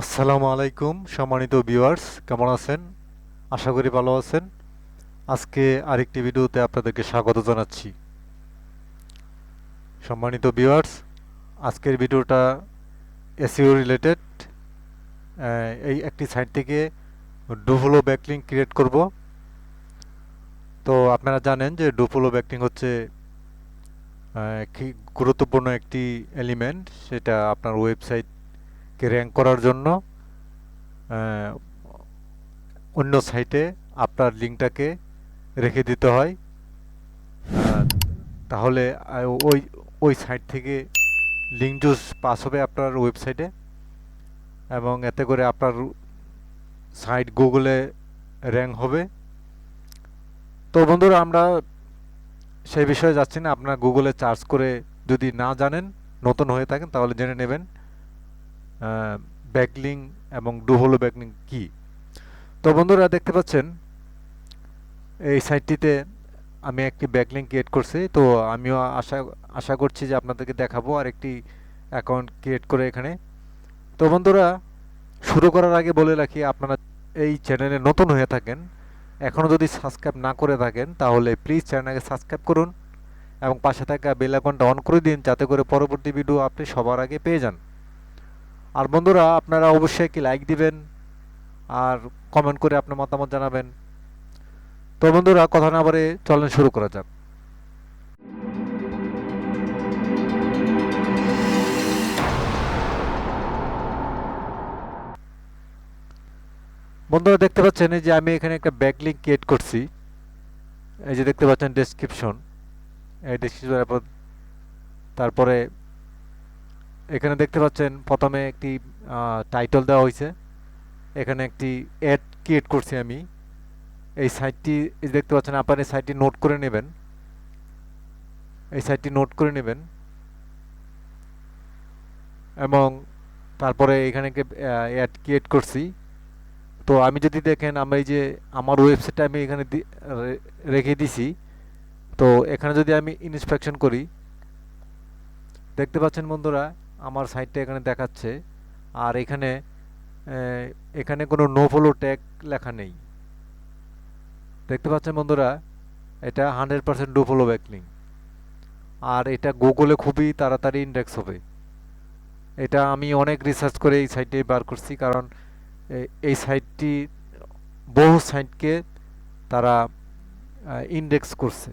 আসসালামু আলাইকুম, সম্মানিত ভিউয়ার্স, কেমন আছেন? আশা করি ভালো আছেন। আজকে আরেকটি ভিডিওতে আপনাদেরকে স্বাগত জানাচ্ছি। সম্মানিত ভিউয়ার্স, আজকের ভিডিওটা এসইও রিলেটেড এই একটি সাইট থেকে ডুফলো ব্যাকলিং ক্রিয়েট করব। তো আপনারা জানেন যে ডুফলো ব্যাকলিং হচ্ছে কি গুরুত্বপূর্ণ একটি এলিমেন্ট সেটা আপনার ওয়েবসাইটকে র্যাঙ্ক করার জন্য অন্য সাইটে আপনার লিঙ্কটাকে রেখে দিতে হয়। তাহলে ওই ওই সাইট থেকে লিঙ্ক জুস পাস হবে আপনার ওয়েবসাইটে এবং এতে করে আপনার সাইট গুগলে র্যাঙ্ক হবে। তো বন্ধুরা, আমরা সেই বিষয়ে যাচ্ছি না। আপনার গুগলে চার্জ করে যদি না জানেন, নতুন হয়ে থাকেন, তাহলে জেনে নেবেন। ব্যাকলিং এবং ডুহলো ব্যাকলিং কি? তো বন্ধুরা দেখতে পাচ্ছেন, এই সাইটটিতে আমি একটি ব্যাকলিং ক্রিয়েট করছি। তো আমিও আশা আশা করছি যে আপনাদেরকে দেখাবো আর একটি অ্যাকাউন্ট ক্রিয়েট করে এখানে। তো বন্ধুরা, শুরু করার আগে বলে রাখি, আপনারা এই চ্যানেলে নতুন হয়ে থাকেন এখনও যদি সাবস্ক্রাইব না করে থাকেন, তাহলে প্লিজ চ্যানেলকে সাবস্ক্রাইব করুন এবং পাশে থাকা বেল আইকনটা অন করে দিন, যাতে করে পরবর্তী ভিডিও আপনি সবার আগে পেয়ে যান। আর বন্ধুরা, আপনারা অবশ্যই একটি লাইক দিবেন আর কমেন্ট করে আপনার মতামত জানাবেন। তো বন্ধুরা, কথা না বলে চলেন শুরু করা যাক। বন্ধুরা, দেখতে পাচ্ছেন যে আমি এখানে একটা ব্যাকলিঙ্ক ক্রিয়েট করছি। এই যে দেখতে পাচ্ছেন ডেসক্রিপশন এই ডেসক্রিপশন তারপরে এখানে দেখতে পাচ্ছেন প্রথমে একটি টাইটেল দেওয়া হয়েছে এখানে একটি অ্যাড ক্রিয়েট করছি আমি। এই সাইটটি দেখতে পাচ্ছেন আপনার এই সাইটটি নোট করে নেবেন। এই সাইটটি নোট করে নেবেন। এবং তারপরে এখানে অ্যাড ক্রিয়েট করছি। তো আমি যদি দেখেন, আমি যে আমার ওয়েবসাইটটা আমি এখানে রেখে দিছি, তো এখানে যদি আমি ইনস্পেকশন করি, দেখতে পাচ্ছেন বন্ধুরা আমার সাইটটা এখানে দেখাচ্ছে। আর এখানে এখানে কোনো নো ফলো ট্যাগ লেখা নেই। দেখতে পাচ্ছেন বন্ধুরা, এটা hundred percent do follow backlink আর এটা গুগলে খুবই তাড়াতাড়ি ইন্ডেক্স হবে। এটা আমি অনেক রিসার্চ করে এই সাইটে বার করছি, কারণ এই সাইটটি বহু সাইটকে তারা ইন্ডেক্স করছে।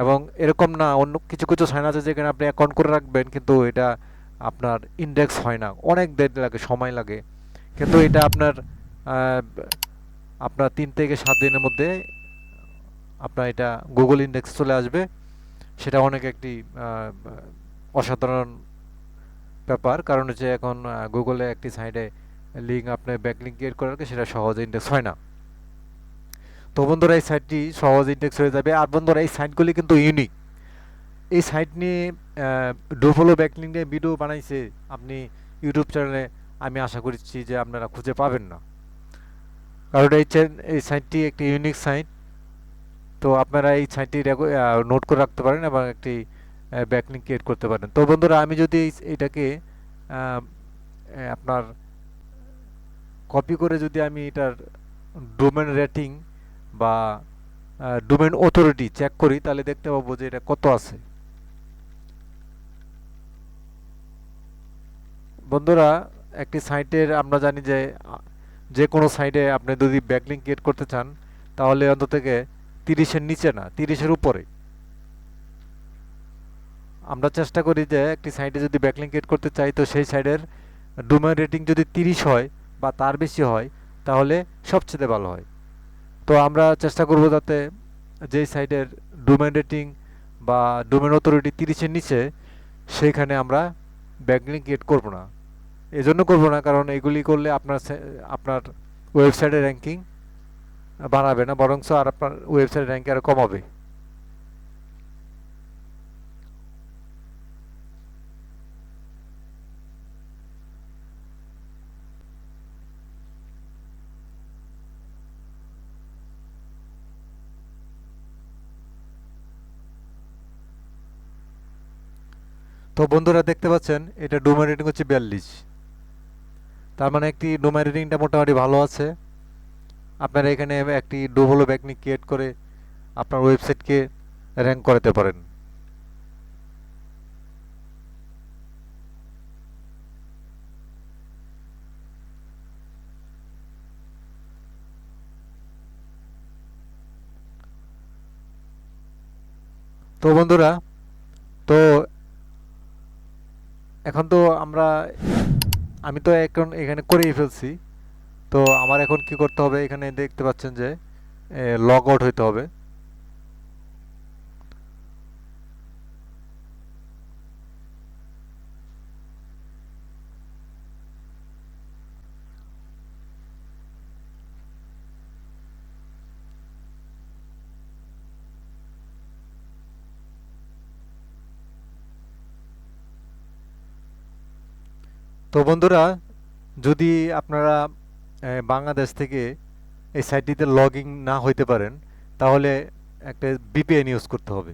এবং এরকম না, অন্য কিছু কিছু সাইন আছে যেখানে আপনি অ্যাকাউন্ট করে রাখবেন, কিন্তু এটা আপনার ইন্ডেক্স হয় না। অনেক দেরি লাগে, সময় লাগে। কিন্তু এটা আপনার আপনার তিন থেকে সাত দিনের মধ্যে আপনার এটা গুগল ইন্ডেক্স চলে আসবে। সেটা অনেক একটি অসাধারণ ব্যাপার। কারণ হচ্ছে এখন গুগলে একটি সাইডে লিঙ্ক আপনি ব্যাকলিঙ্ক ক্রিয়েট করার সেটা সহজে ইন্ডেক্স হয় না। তো বন্ধুরা, এই সাইটটি সহজ ইন্ডেক্স হয়ে যাবে। আর বন্ধুরা, এই সাইটগুলি কিন্তু ইউনিক এই সাইট নিয়ে ডোফলো ব্যাকলিং নিয়ে ভিডিও বানাইছে আপনি ইউটিউব চ্যানেলে আমি আশা করছি যে আপনারা খুঁজে পাবেন না। কারণ এই এই সাইটটি একটি ইউনিক সাইট তো আপনারা এই সাইটটি নোট করে রাখতে পারেন এবং একটি ব্যাকলিং ক্রিয়েট করতে পারেন। তো বন্ধুরা, আমি যদি এটাকে আপনার কপি করে যদি আমি এটার ডোমেন রেটিং বা ডোমেন অথরিটি চেক করি, তাহলে দেখতে পাবো যে এটা কত আছে। বন্ধুরা, একটি সাইটের আমরা জানি যে যে কোনো সাইটে আপনি যদি ব্যাকলিং ক্রিয়েট করতে চান, তাহলে অন্তত থেকে তিরিশের নিচে না, তিরিশের উপরে। আমরা চেষ্টা করি যে একটি সাইটে যদি ব্যাকলিং ক্রিয়েট করতে চাই, তো সেই সাইডের ডোমেন রেটিং যদি তিরিশ হয় বা তার বেশি হয়, তাহলে সবচেয়ে ভালো হয়। তো আমরা চেষ্টা করব যাতে যেই সাইটের ডোমেন রেটিং বা ডোমেন অথরিটি তিরিশের নিচে, সেইখানে আমরা ব্যাকলিং ক্রিয়েট করব না। এজন্য করব না, কারণ এগুলি করলে আপনার আপনার ওয়েবসাইটের র্যাঙ্কিং বাড়াবে না বরংস আর আপনার ওয়েবসাইট র্যাঙ্কিং আরও কমাবে। তো বন্ধুরা দেখতে পাচ্ছেন, এটা ডোমেন রেটিং হচ্ছে বিয়াল্লিশ। তার মানে একটি ডোমাইন রেটিংটা মোটামুটি ভালো আছে। আপনারা এখানে একটি ডোভলো ব্যাকনিক ক্রিয়েট করে আপনার ওয়েবসাইটকে র্যাঙ্ক করাতে পারেন। তো বন্ধুরা, তো এখন তো আমরা, আমি তো এখন এখানে করেই ফেলছি। তো আমার এখন কি করতে হবে? এখানে দেখতে পাচ্ছেন যে লগ আউট হইতে হবে। তো বন্ধুরা, যদি আপনারা বাংলাদেশ থেকে এই সাইটটিতে লগ ইন না হইতে পারেন, তাহলে একটা বিপিএন ইউজ করতে হবে।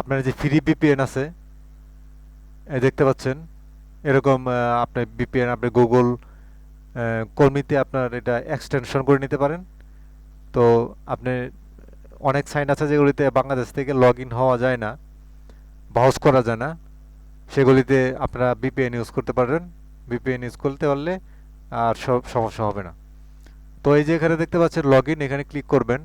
আপনার যে ফ্রি বিপিএন আছে দেখতে পাচ্ছেন, এরকম আপনার বিপিএন আপনি গুগল কর্মীতে আপনার এটা এক্সটেনশন করে নিতে পারেন। তো আপনি, অনেক সাইট আছে যেগুলিতে বাংলাদেশ থেকে লগ ইন হওয়া যায় না ব্রাউজ করা যায় না। সেগুলিতে আপনারা বিপিএন ইউজ করতে পারবেন। বিপিএন ইউজ করতে পারলে আর সব সমস্যা হবে না। তো এই যে এখানে দেখতে পাচ্ছেন লগ এখানে ক্লিক করবেন।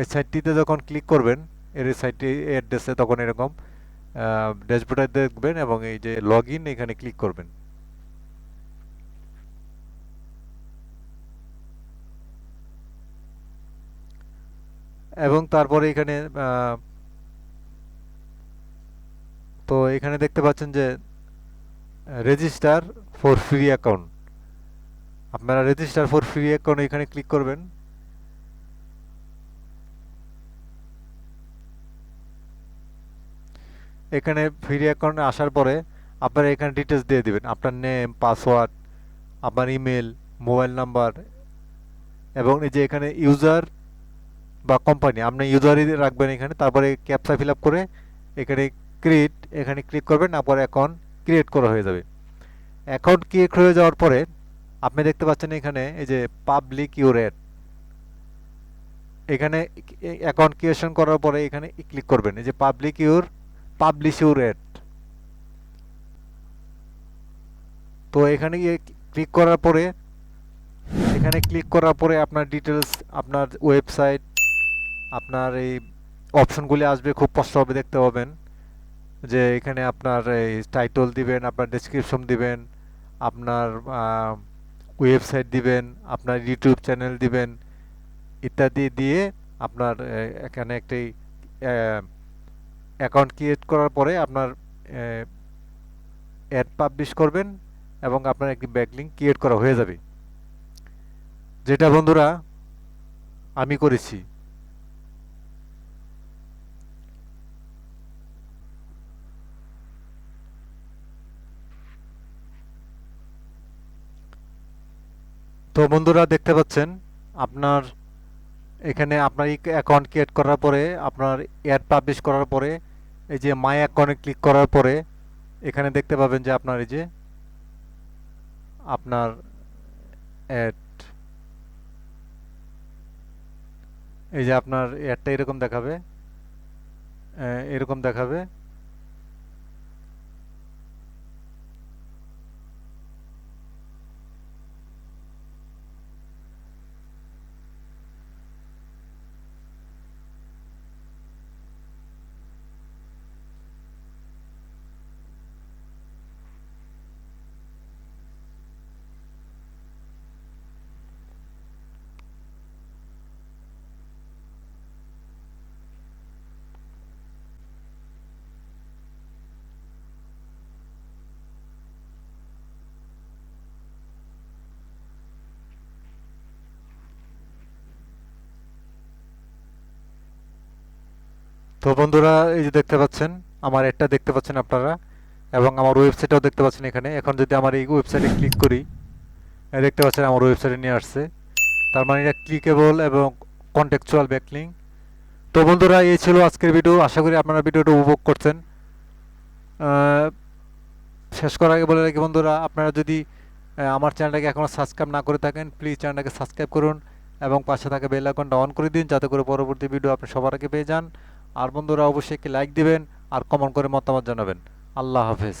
এই সাইটটিতে যখন ক্লিক করবেন, এর সাইটটি অ্যাড্রেসে তখন এরকম ড্যাশবোর্ডে দেখবেন এবং এই যে লগ এখানে ক্লিক করবেন। এবং তারপরে এখানে তো এখানে দেখতে পাচ্ছেন যে রেজিস্টার ফর ফ্রি অ্যাকাউন্ট আপনারা রেজিস্টার ফর ফ্রি অ্যাকাউন্ট এখানে ক্লিক করবেন। এখানে ফ্রি অ্যাকাউন্টে আসার পরে আপনারা এখানে ডিটেলস দিয়ে দিবেন। আপনার নেম পাসওয়ার্ড আপনার ইমেল মোবাইল নাম্বার এবং এই যে এখানে ইউজার বা কোম্পানি আপনি ইউজারই রাখবেন এখানে, তারপরে ক্যাপচা ফিল করে এখানে ক্রিয়েট এখানে ক্লিক করবেন তারপরে অ্যাকাউন্ট ক্রিয়েট করা হয়ে যাবে। অ্যাকাউন্ট ক্রিয়েট হয়ে যাওয়ার পরে, আপনি দেখতে পাচ্ছেন এখানে এই যে পাবলিক ইউরেট এখানে অ্যাকাউন্ট ক্রিয়েশন করার পরে এখানে ক্লিক করবেন, এই যে public your publish your ad তো এখানে ক্লিক করার পরে, এখানে ক্লিক করার পরে আপনার ডিটেলস আপনার ওয়েবসাইট আপনার এই অপশনগুলি আসবে, খুব স্পষ্টভাবে দেখতে পাবেন। যে এখানে আপনার এই টাইটল দিবেন, আপনার ডেসক্রিপশন দিবেন, আপনার ওয়েবসাইট দিবেন, আপনার ইউটিউব চ্যানেল দিবেন, ইত্যাদি দিয়ে আপনার এখানে একটি অ্যাকাউন্ট ক্রিয়েট করার পরে আপনার অ্যাড পাবলিশ করবেন এবং আপনার একটি ব্যাকলিঙ্ক ক্রিয়েট করা হয়ে যাবে। যেটা বন্ধুরা আমি করেছি। তো বন্ধুরা দেখতে পাচ্ছেন, আপনার এখানে আপনার অ্যাকাউন্ট ক্রিয়েট করার পরে, আপনার অ্যাড পাবলিশ করার পরে, এই যে মাই অ্যাকাউন্টে ক্লিক করার পরে, এখানে দেখতে পাবেন যে আপনার এই যে আপনার অ্যাড এই যে আপনার অ্যাডটা এরকম দেখাবে এরকম দেখাবে। তো বন্ধুরা, এই যে দেখতে পাচ্ছেন, আমার এটা দেখতে পাচ্ছেন আপনারা, এবং আমার ওয়েবসাইটটাও দেখতে পাচ্ছেন এখানে। এখন যদি আমার এই ওয়েবসাইটে ক্লিক করি দেখতে পাচ্ছেন আমার ওয়েবসাইটে নিয়ে আসছে। তার মানে এটা ক্লিকেবল এবং কন্টেকচুয়াল ব্যাকলিং তো বন্ধুরা, এই ছিল আজকের ভিডিও আশা করি আপনারা ভিডিওটা উপভোগ করছেন। শেষ করার আগে বলে রাখি বন্ধুরা, আপনারা যদি আমার চ্যানেলটাকে এখনও সাবস্ক্রাইব না করে থাকেন প্লিজ চ্যানেলটাকে সাবস্ক্রাইব করুন এবং পাশে থাকা বেল আইকনটা অন করে দিন, যাতে করে পরবর্তী ভিডিও আপনি সবার আগে পেয়ে যান। আর বন্ধুরা অবশ্যই লাইক দিবেন আর কমেন্ট করে মতামত জানাবেন। আল্লাহ হাফেজ।